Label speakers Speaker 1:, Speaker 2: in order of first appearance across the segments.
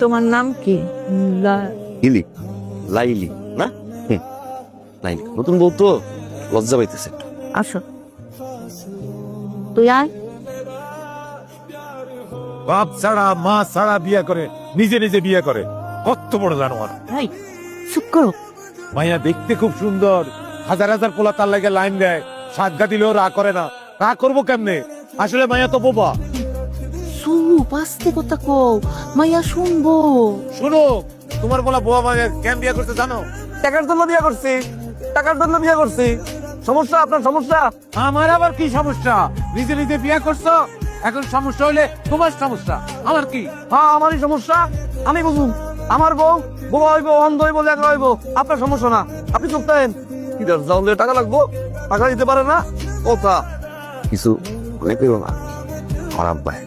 Speaker 1: তোমার নাম কি?
Speaker 2: ইলি লাইলি না? লাইলি নতুন বউ তো। লজ্জা পাইতেছে।
Speaker 1: আসো। তুই আয়।
Speaker 3: বাপ ছাড়া মা ছাড়া বিয়ে করে নিজে নিজে বিয়ে করে। কত বড় জানোয়ার।
Speaker 1: ভাই চুপ করো।
Speaker 3: মাইয়া দেখতে খুব সুন্দর। হাজার হাজার পোলা তার লাগে লাইন দেয়। সাতগা দিলেও রা করে না। রা করব কেমনে? আসলে মাইয়া তো বোবা।
Speaker 1: চুপ আস্তে কথা কও। মাইয়া শুনব।
Speaker 3: শুনো তোমার বলা বোবা মাইয়া কেন বিয়ে করতে জানো?
Speaker 2: টাকার জন্য বিয়ে করছি। টাকার জন্য বিয়ে করছি। সমস্যা আপনার সমস্যা?
Speaker 3: আমার আবার কি সমস্যা? নিজে নিজে বিয়ে করছ? এখন সমস্যা হইলে তোমার সমস্যা। আমার কি?
Speaker 2: হ্যাঁ আমারই সমস্যা। আমি বুঝুন আমার বউ বোবা হইব অন্ধ হইব লেখা হইব। আপনার সমস্যা না। আপনি চুপ থাকেন। কি টাকা লাগবো? টাকা দিতে পারে না? কথা। কিছু মনে করো না। খারাপ ভাই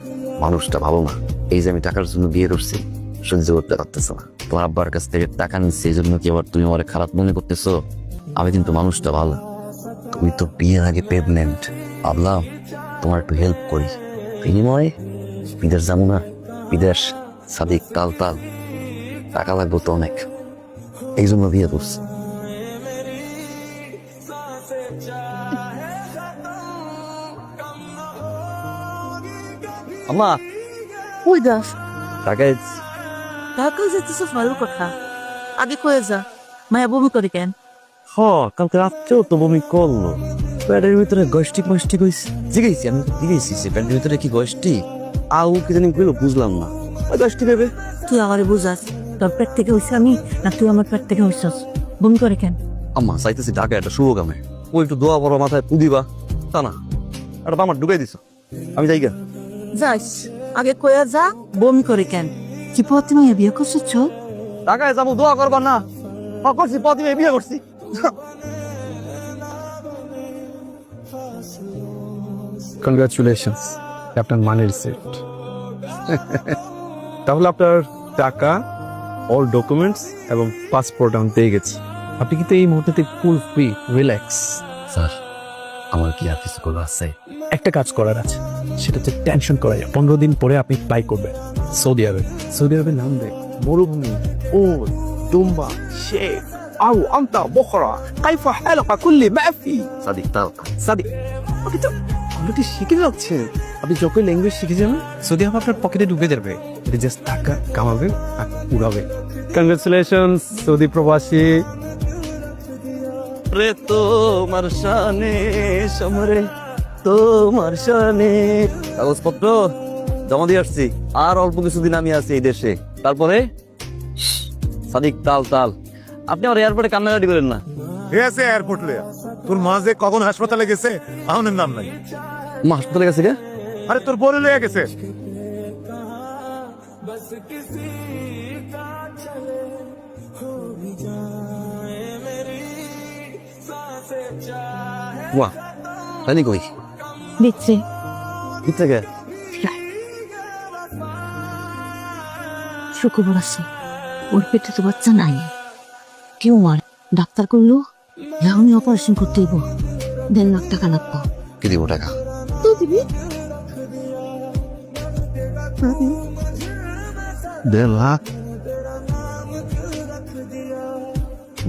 Speaker 2: মানুষটা ভালো না। এই যে আমি টাকার জন্য বিয়ে করছি, সহ্য করতে পারতেছো না। তোমার আব্বার কাছ থেকে টাকা নিচ্ছে, এই জন্য কি আবার তুমি আমার খারাপ মনে করতেছো? আমি কিন্তু মানুষটা ভালো। তুমি তো বিয়ের আগে প্রেগনেন্ট ভাবলাম তোমার একটু হেল্প করি। বিনিময়ে বিদেশ যাব না। বিদেশ, সাদিক, তাল তাল। টাকা লাগবো তো অনেক। এই জন্য বিয়ে করছি। আমা
Speaker 1: ওই দাস
Speaker 2: টাকা
Speaker 1: ঢাকা যেতেছ ভালো কথা আগে কয়ে যা মায়া বমি করে কেন
Speaker 2: হ কালকে রাত্রেও তো বমি করল প্যাডের ভিতরে গষ্টিক মষ্টিক হয়েছে জিগেছি আমি জিগেছি সে প্যাডের ভিতরে কি গষ্টিক আউ কি জানি কইলো বুঝলাম না ওই গষ্টি ভেবে
Speaker 1: তুই আমারে বুঝাস তোর পেট থেকে হইছে আমি না তুই আমার পেট থেকে হইছস বমি করে কেন
Speaker 2: আম্মা চাইতেছি ঢাকা একটা শুভ কামে ওই একটু দোয়া বড় মাথায় পুদিবা তা না একটা আমার ঢুকাই দিছ আমি যাই গা
Speaker 1: যাস আগে কয়ে যা বমি করে কেন? কি পথে মাইয়া বিয়ে করছিস
Speaker 2: ঢাকায় যাব দোয়া করবা না। হ করছি প্রতিমে বিয়ে করছি।
Speaker 4: কনগ্রাচুলেশনস আপনার মানির সেট তাহলে আপনার টাকা অল ডকুমেন্টস এবং পাসপোর্ট আমি পেয়ে গেছি। আপনি কিন্তু এই মুহূর্তে ফুল ফ্রি রিল্যাক্স
Speaker 2: স্যার আমার কি আর কিছু আছে?
Speaker 4: একটা কাজ করার আছে। সেটা হচ্ছে টেনশন করা যায় পনেরো দিন পরে আপনি ফ্লাই করবেন। সৌদি আরবে। সৌদি আরবের নাম দেখ মরুভূমি। ও দুম্বা শেখ আউ আন্তা বখরা কাইফা হালাকা কুল্লি মাফি।
Speaker 2: সাদিক তাও।
Speaker 4: সাদি আপনি তো অলরেডি শিখে যাচ্ছেন। আপনি যখন ল্যাঙ্গুয়েজ শিখে যাবেন সৌদি আরব আপনার পকেটে ঢুকে যাবে। এটা জাস্ট টাকা কামাবেন আর উড়াবে কংগ্রেচুলেশন সৌদি প্রবাসী।
Speaker 2: রে তোমার শানে সমরে তোমার শানে কাগজপত্র জমা দিয়ে আসছি। আর অল্প কিছুদিন আমি আছি এই দেশে। তারপরে? সাদিক তাল তাল। আপনি আমার এয়ারপোর্টে কান্না রেডি করেন না।
Speaker 3: ঠিক আছে এয়ারপোর্ট লে? তোর মা যে কখন হাসপাতালে গেছে আমার নাম নাই।
Speaker 2: মা হাসপাতালে গেছে কে?
Speaker 3: আরে তোর বলে লয়ে গেছে।
Speaker 2: বাহ রানি কই?
Speaker 1: দিচ্ছে।
Speaker 2: ঠিক থেকে
Speaker 1: শুক্রবার আসে ওর পেটে তো বাচ্চা নাই। কেউ মার ডাক্তার করল এখনই অপারেশন করতে হইব দেড় লাখ টাকা লাগবো।
Speaker 2: কি দিব টাকা?
Speaker 1: তুই দিবি।
Speaker 2: দেড় লাখ?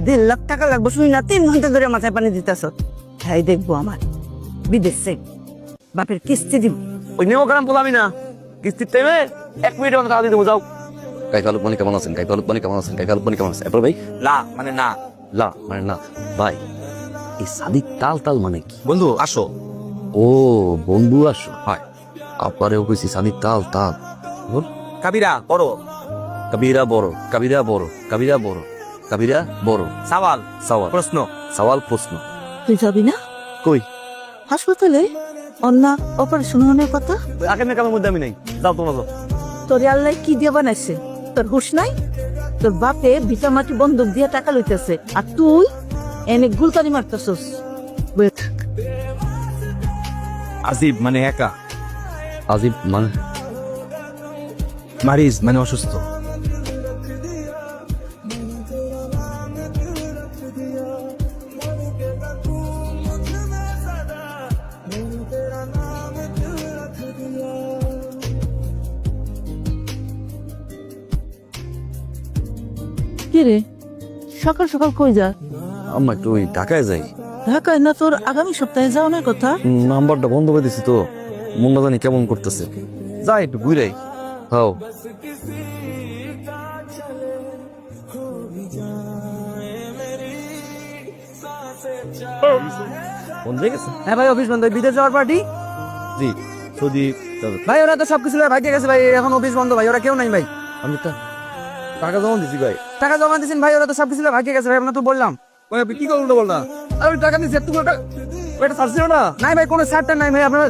Speaker 5: দেড় লাখ টাকা লাগবে শুনি না তিন ঘণ্টা ধরে মাথায় পানি দিতেছ। তাই দেখব আমার। বিদেশে বাপের কিস্তি দিব।
Speaker 2: ওই নেও কারণ বলামি না। কিস্তির টাইমে এক মিনিট মতো টাকা দিয়ে দেবো যাও। কাইফা আলুক কেমন আছেন? কাইফা আলুক কেমন আছেন? কাইফা আলুক কেমন আছেন? এরপর ভাই।
Speaker 6: লা মানে না।
Speaker 2: লা মানে না। ভাই এই সাদিক তাল তাল মানে কি?
Speaker 6: বন্ধু আসো।
Speaker 2: ও বন্ধু আসো। হয়। আপনারেও কইছি সাদিক তাল তাল। বল।
Speaker 6: কাবিরা করো
Speaker 2: কবিরা বড় কবিরা বড় কবিরা বড় কবিরা বড়।
Speaker 6: সাওয়াল।
Speaker 2: সওয়াল।
Speaker 6: প্রশ্ন।
Speaker 2: সওয়াল প্রশ্ন।
Speaker 1: তুই যাবি না?
Speaker 2: কই?
Speaker 1: হাসপাতালে? অন্যা অপারেশন হওয়ার কথা?
Speaker 2: আগে মেকামের মধ্যে আমি নাই। যাও তোমরা যাও।
Speaker 1: তোর আল্লাহ কি দিয়ে বানাইছে? তোর হুশ নাই? তোর বাপে ভিটা মাটি বন্দুক দিয়ে টাকা লইতেছে আর তুই এনে গুলতানি মারতেছস।
Speaker 6: আজিব মানে একা?
Speaker 2: আজিব মানে?
Speaker 6: মারিজ মানে অসুস্থ?
Speaker 1: কি রে? সকাল সকাল কই যা?
Speaker 2: আম্মা একটু ওই ঢাকায় যাই।
Speaker 1: ঢাকায়? না তোর আগামী সপ্তাহে যাওয়ার কথা?
Speaker 2: নাম্বারটা বন্ধ করে দিছি তো। মনটা জানি কেমন করতেছে। যাই একটু ঘুরাই হাও। বন্ধ হ্যাঁ
Speaker 5: ভাই অফিস বন্ধ। বিদেশ যাওয়ার পার্টি
Speaker 2: জি সৌদি।
Speaker 5: ভাই ওরা তো সবকিছু ভাগ্যে গেছে ভাই। এখন অফিস বন্ধ ভাই ওরা কেউ নাই ভাই।
Speaker 2: আমি তো টাকা জমা দিছি ভাই।
Speaker 5: টাকা জমা দিছেন ভাই ওরা তো সব কিছু ভাগে গেছে ভাই আমরা তো বললাম।
Speaker 2: ভাই আপনি কি করুন বল না আমি টাকা দিছি এত টাকা এটা না?
Speaker 5: নাই ভাই কোনো ছাড়টা নাই ভাই আপনার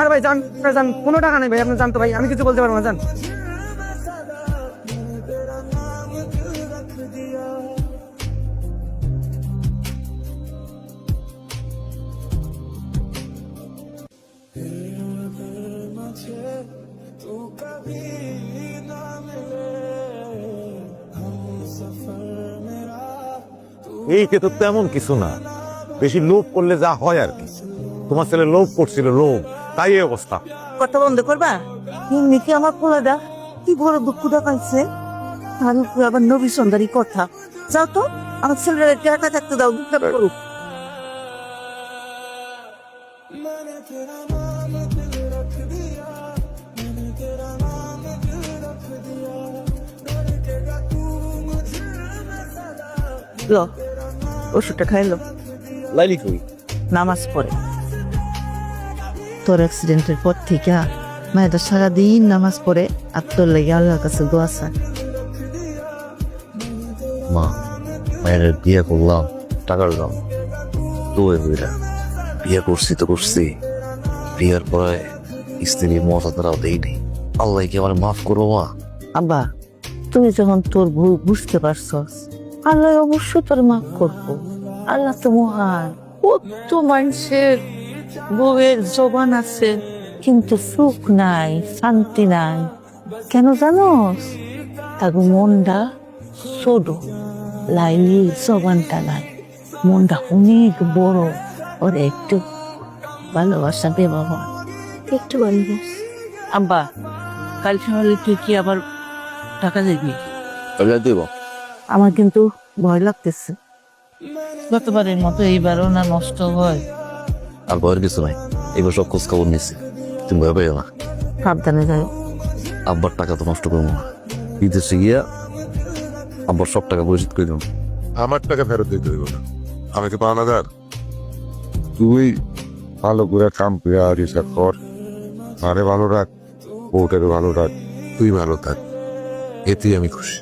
Speaker 5: আর ভাই জান যান কোনো টাকা নেই ভাই আপনি জানতো ভাই আমি কিছু বলতে পারব না জান
Speaker 3: এই ক্ষেত্রে তেমন কিছু না। বেশি লোভ করলে যা হয় আর কি। তোমার ছেলে লোভ করছিল, লোভ। তাই এই অবস্থা।
Speaker 1: কথা বন্ধ করবা? এমনি কি আমার দা, কি বড় দুঃখটা পাইছে। তার উপরে আবার নবী সন্ধ্যারই কথা। যাও তো, আমার ছেলেরা একা থাকতে দাও, দুঃখটা করুক। লো। ওষুধটা খাইলো
Speaker 2: লাইলি কই?
Speaker 1: নামাজ পড়ে। তোর অ্যাক্সিডেন্টের পর থেকে মায়েরা সারাদিন নামাজ পড়ে আর তোর লেগে আল্লাহর কাছে দোয়া চায়।
Speaker 2: মা মায়ের বিয়ে করলাম টাকার দাম। তো এগুলা বিয়ে করছি তো করছি। বিয়ের পরে স্ত্রীর মজা তারাও দেয়নি। আল্লাহ কি আমার মাফ করো মা?
Speaker 1: আব্বা তুমি যখন তোর ভুল বুঝতে পারছস আল্লাহ অবশ্য তোর মাফ করব। আল্লাহ তো মহান। কত মানুষের বউয়ের জবান আছে কিন্তু সুখ নাই শান্তি নাই। কেন জানোস? তাগো মনটা ছোট লাইলি জবানটা নাই। মনটা অনেক বড় ওর একটু ভালোবাসা দে বাবা। একটু ভালোবাস আব্বা কাল সকালে তুই কি আবার টাকা দিবি?
Speaker 2: দেব।
Speaker 1: আমার কিন্তু ভয় লাগতেছে। গতবারের মতো এইবারও না নষ্ট হয়।
Speaker 2: আর ভয়ের কিছু নাই। এবার সব খোঁজ খবর নিছি তুমি ভয় পাইও না।
Speaker 1: সাবধানে যাই
Speaker 2: আব্বার টাকা তো নষ্ট করব না। বিদেশে গিয়া আব্বার সব টাকা পরিশোধ করে দেবো।
Speaker 3: আমার টাকা ফেরত দিতে হইব না। আমি তো পাওনাদার? তুই ভালো করে কাম করে আর হিসাব কর। আরে ভালো রাখ বউটারে ভালো রাখ। তুই ভালো থাক। এতেই আমি খুশি।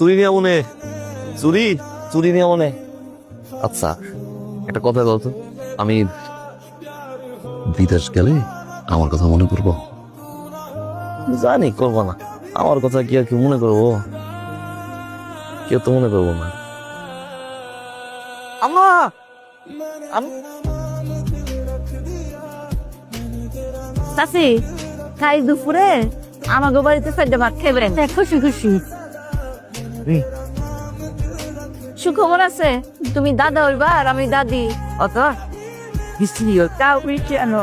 Speaker 2: চুরি নিয়ে মনে। চুরি? চুরি নিয়ে মনে। আচ্ছা একটা কথা বলতো। আমি বিদেশ গেলে আমার কথা মনে করব? জানি করব না। আমার কথা কি আর কি মনে করব? কেউ তো মনে করব না।
Speaker 5: আম্মা!
Speaker 1: চাষি খাই দুপুরে আমাকে বাড়িতে চারটে ভাত খাইবেন। খুশি খুশি। সুখবর আছে? তুমি দাদা হইবা আর আমি দাদি। অত? বিশ্রী তাও বৃষ্টি আনো